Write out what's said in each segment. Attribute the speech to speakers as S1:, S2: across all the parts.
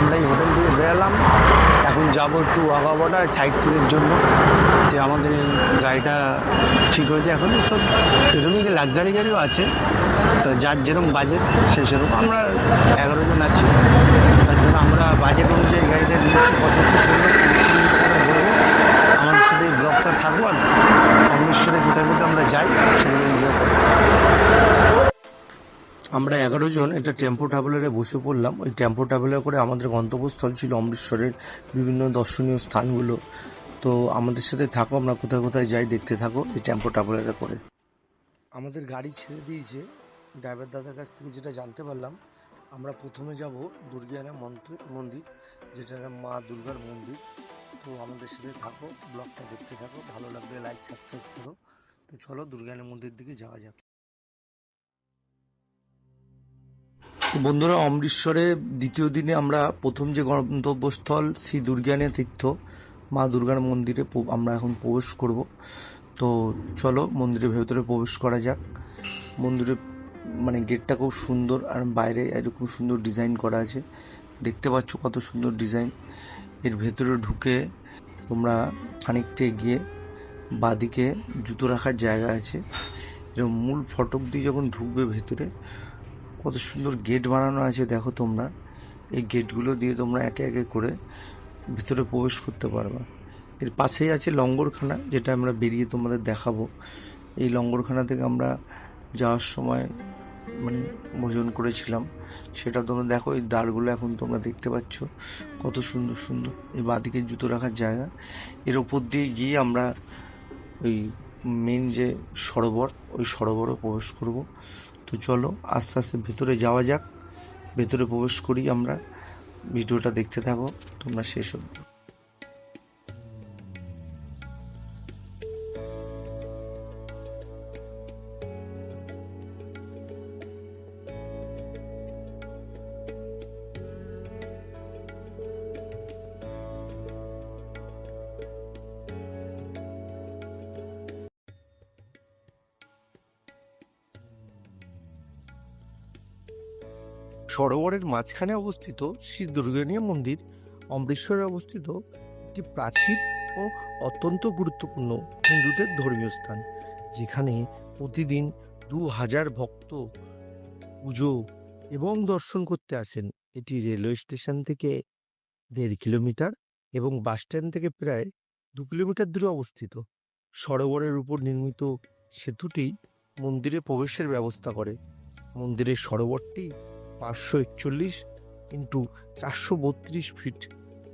S1: আমরা এই হোটেল থেকে বেরালাম এখন যাব একটু ওয়াঘা বর্ডার সাইড সিনের জন্য। যে আমাদের গাড়িটা ঠিক হয়েছে এখন। সব এরকম লাক্সারি গাড়িও আছে। তো যার যেরকম বাজেট সে সেরকম। আমরা এগারো জন আছি। তার জন্য আমরা বাজেট অনুযায়ী গাড়িটা নিয়েছি। কত আমাদের সাথে ব্লকটা থাকব আর অমৃতসরে কোথায় কোথায় আমরা যাই। সেগুলো এনজয় করব। আমরা এগারো জন একটা টেম্পো ট্রাভেলারে বসে পড়লাম। ওই টেম্পো ট্রাভেলার করে আমাদের গন্তব্যস্থল ছিল অমৃতসরের বিভিন্ন দর্শনীয় স্থানগুলো। তো আমাদের সাথে থাকো, আমরা কোথায় কোথায় যাই দেখতে থাকো এই টেম্পো ট্রাভেলারে করে। আমাদের গাড়ি ছেড়ে দিয়েছে ড্রাইভার দাদার কাছ থেকে যেটা জানতে পারলাম, আমরা প্রথমে যাব দুর্গিয়ানা মন্দির যেটা নাম মা দুর্গার মন্দির। তো আমাদের সাথে থাকো, ব্লগটা দেখতে থাকো, ভালো লাগলে লাইক সাবস্ক্রাইব করো। তো চলো দুর্গায়না মন্দির দিকে যাওয়া যাক। বন্ধুরা, অমৃতসরে দ্বিতীয় দিনে আমরা প্রথম যে গন্তব্যস্থল শ্রী দুর্গায়না তীর্থ, মা দুর্গার মন্দিরে আমরা এখন প্রবেশ করব। তো চলো মন্দিরের ভেতরে প্রবেশ করা যাক। মন্দিরে মানে গেটটা খুব সুন্দর আর বাইরে এরকম সুন্দর ডিজাইন করা আছে। দেখতে পাচ্ছ কত সুন্দর ডিজাইন। এর ভেতরে ঢুকে তোমরা খানিকটা এগিয়ে বাদিকে জুতো রাখার জায়গা আছে। এরকম মূল ফটক দিয়ে যখন ঢুকবে ভেতরে কত সুন্দর গেট বানানো আছে, দেখো তোমরা। এই গেটগুলো দিয়ে তোমরা একে একে করে ভিতরে প্রবেশ করতে পারবা। এর পাশেই আছে লঙ্গরখানা, যেটা আমরা বেরিয়ে তোমাদের দেখাবো। এই লঙ্গরখানা থেকে আমরা যাওয়ার সময় মানে ভোজন করেছিলাম। সেটা তোমরা দেখো, এই দ্বারগুলো এখন তোমরা দেখতে পাচ্ছ। কত সুন্দর সুন্দর, এই বাঁদিকে জুতো রাখার জায়গা। এর ওপর দিয়ে গিয়ে আমরা ওই মেন যে সরোবর, ওই সরোবরে প্রবেশ করব। তো চলো, আস্তে আস্তে ভেতরে যাওয়া যাক। ভেতরে প্রবেশ করি আমরা। ভিডিওটা দেখতে থাকো, তোমরা শেষ অবধি।
S2: সরোবরের মাঝখানে অবস্থিত শ্রী দুর্গানিয়া মন্দির অমৃতসরে অবস্থিত একটি প্রাচীন ও অত্যন্ত গুরুত্বপূর্ণ হিন্দুদের ধর্মীয় স্থান, যেখানে প্রতিদিন দু হাজার ভক্ত পুজো এবং দর্শন করতে আসেন। এটি রেলওয়ে স্টেশন থেকে দেড় কিলোমিটার এবং বাস স্ট্যান্ড থেকে প্রায় দু কিলোমিটার দূরে অবস্থিত। সরোবরের উপর নির্মিত সেতুটি মন্দিরে প্রবেশের ব্যবস্থা করে। মন্দিরের সরোবরটি পাঁচশো একচল্লিশ ইন্টু চারশো বত্রিশ ফিট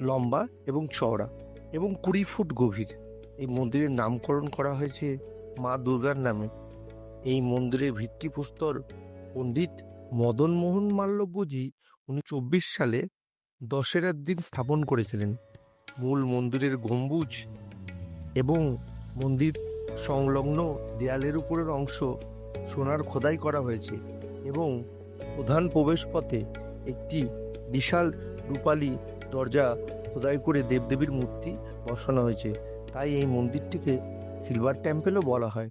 S2: লম্বা এবং চওড়া এবং কুড়ি ফুট গভীর। এই মন্দিরের নামকরণ করা হয়েছে মা দুর্গার নামে। এই মন্দিরের ভিত্তিপ্রস্তর পণ্ডিত মদন মোহন মাল্লব্যজি উনি চব্বিশ সালে দশেরার দিন স্থাপন করেছিলেন। মূল মন্দিরের গম্বুজ এবং মন্দির সংলগ্ন দেয়ালের উপরের অংশ সোনার খোদাই করা হয়েছে এবং প্রধান প্রবেশপথে একটি বিশাল রূপালী দরজা খোদাই করে দেবদেবীর মূর্তি বসানো হয়েছে। তাই এই মন্দিরটিকে সিলভার টেম্পেলও বলা হয়।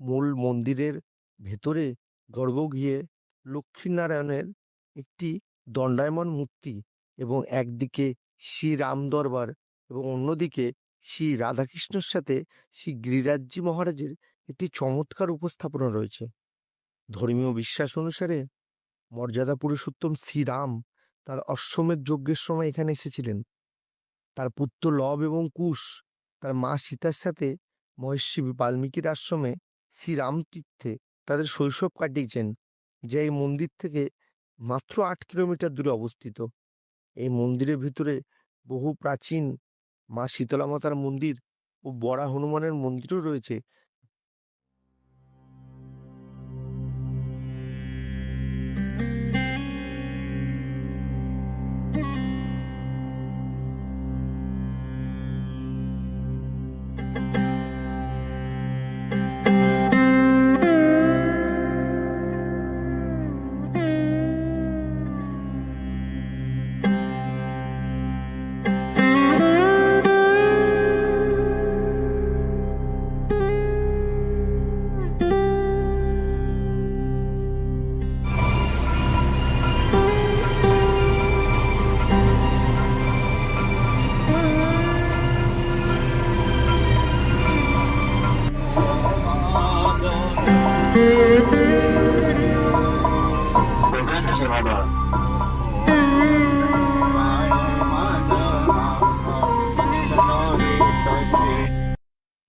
S2: মূল মন্দিরের ভেতরে গর্ভ গিয়ে লক্ষ্মীনারায়ণের একটি দণ্ডায়মান মূর্তি এবং একদিকে শ্রী রাম দরবার এবং অন্যদিকে শ্রী রাধাকৃষ্ণের সাথে শ্রী গিরিরাজজি মহারাজের একটি চমৎকার উপস্থাপনা রয়েছে। ধর্মীয় বিশ্বাস অনুসারে মর্যাদা পুরুষোত্তম শ্রীরাম তার অশ্বমেধ যজ্ঞের সময় এখানে এসেছিলেন। তার পুত্র লব এবং কুশ তার মা সীতার সাথে মহর্ষি বাল্মীকির আশ্রমে শ্রীরাম তীর্থে তাদের শৈশব কাটিয়েছেন, যা এই মন্দির থেকে মাত্র আট কিলোমিটার দূরে অবস্থিত। এই মন্দিরের ভিতরে বহু প্রাচীন মা শীতলা মাতার মন্দির ও বড়া হনুমানের মন্দিরও রয়েছে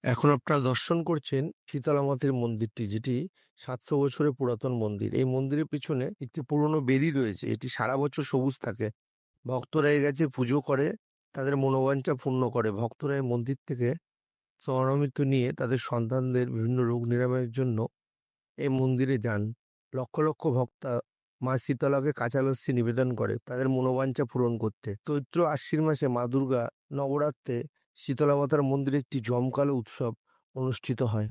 S2: এখন আপনারা দর্শন করছেন শীতলা মাতার মন্দিরটি, যেটি সাতশো বছরের পুরাতন মন্দির। এই মন্দিরের পিছনে একটি পুরনো বেদি রয়েছে, এটি সারা বছর সবুজ থাকে। ভক্তরা এই গাছে পুজো করে, তাদের মনোবাঞ্ছা পূর্ণ করে। ভক্তরা এই মন্দির থেকে স্বর্ণামৃত নিয়ে তাদের সন্তানদের বিভিন্ন রোগ নিরাময়ের জন্য এই মন্দিরে যান। লক্ষ লক্ষ ভক্তা মা শীতলাকে কাঁচা লস্যি নিবেদন করে তাদের মনোবাঞ্ছা পূরণ করতে। চৈত্র আশ্বিন মাসে মা দুর্গা নবরাত্রে শীতলা মাতার মন্দিরে একটি জমকালো উৎসব অনুষ্ঠিত হয়।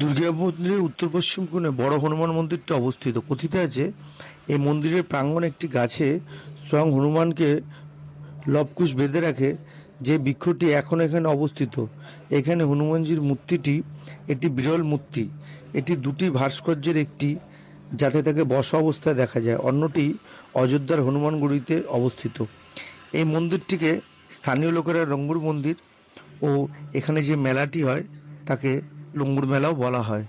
S2: দুর্গা মন্দিরের উত্তর পশ্চিম কোণে বড় হনুমান মন্দিরটি অবস্থিত। কথিত আছে, এই মন্দিরের প্রাঙ্গণে একটি গাছে স্বয়ং হনুমানকে লবকুশ বেঁধে রাখে, যে বৃক্ষটি এখন এখানে অবস্থিত। এখানে হনুমানজির মূর্তিটি একটি বিরল মূর্তি। এটি দুটি ভাস্কর্যের একটি, যাতে তাকে বসা অবস্থায় দেখা যায়। অন্যটি অযোধ্যার হনুমানগুড়িতে অবস্থিত। এই মন্দিরটিকে স্থানীয় লোকেরা রঙ্গুর মন্দির ও এখানে যে মেলাটি হয়, তাকে লঙ্গুর মেলাও বলা হয়।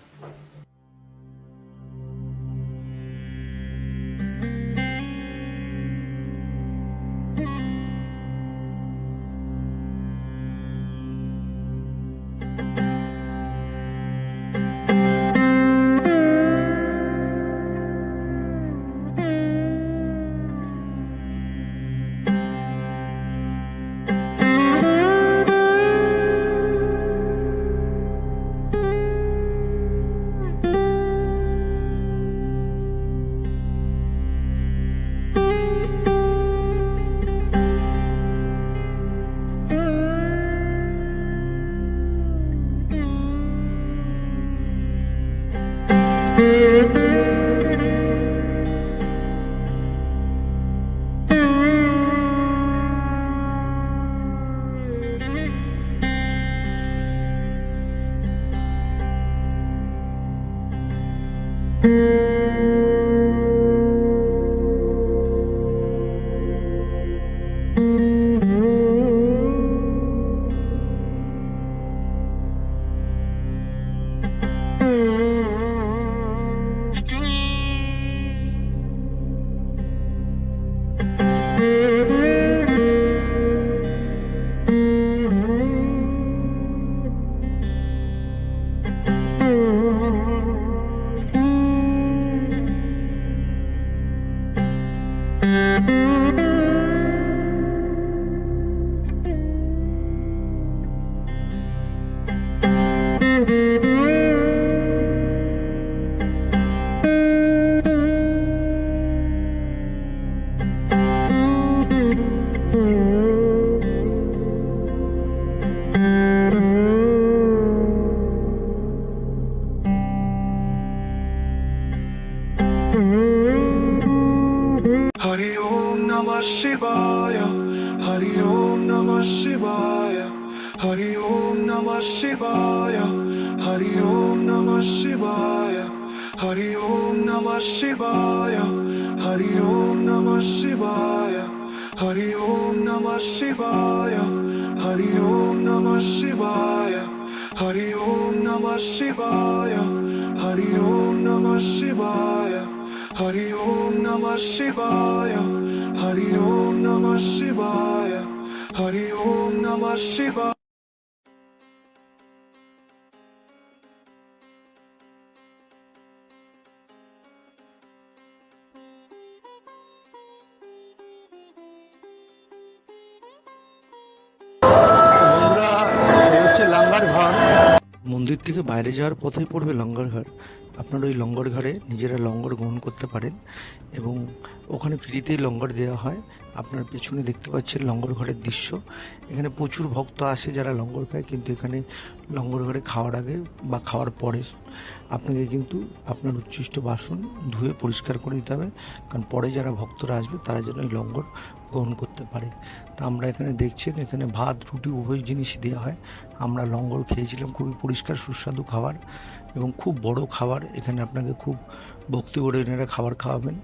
S2: Música Om Namah Shivaya. Hari Om Namah Shivaya. Hari Om Namah Shivaya. Hari Om Namah Shivaya. Hari Om Namah Shivaya. Hari Om Namah Shivaya. Hari Om Namah Shivaya. Hari Om Namah Shivaya. Hari Om Namah Shivaya. Hari Om Namah Shivaya. Hari Om Namah Shivaya.
S1: Hari ওম নম শিবা
S3: মন্দির থেকে বাইরে যাওয়ার পথেই পড়বে লঙ্গরঘর আপনারা ওই লঙ্গরঘরে নিজেরা লঙ্গর গ্রহণ করতে পারেন এবং ওখানে ফ্রিতেই লঙ্গর দেওয়া হয়। আপনার পেছনে দেখতে পাচ্ছেন লঙ্গর ঘরের দৃশ্য। এখানে প্রচুর ভক্ত আসে যারা লঙ্গর খায়, কিন্তু এখানে লঙ্গর ঘরে খাওয়ার আগে বা খাওয়ার পরে আপনাকে কিন্তু আপনার উচ্ছিষ্ট বাসন ধুয়ে পরিষ্কার করে দিতে হবে, কারণ পরে যারা ভক্তরা আসবে তারা যেন এই লঙ্গর গ্রহণ করতে পারে। তা আমরা এখানে দেখছেন এখানে ভাত, রুটি, উভয় জিনিসই দেওয়া হয়। আমরা লঙ্গর খেয়েছিলাম, খুবই পরিষ্কার, সুস্বাদু খাবার এবং খুব বড় খাবার। এখানে আপনাকে খুব ভক্তি এনারা খাবার খাওয়াবেন।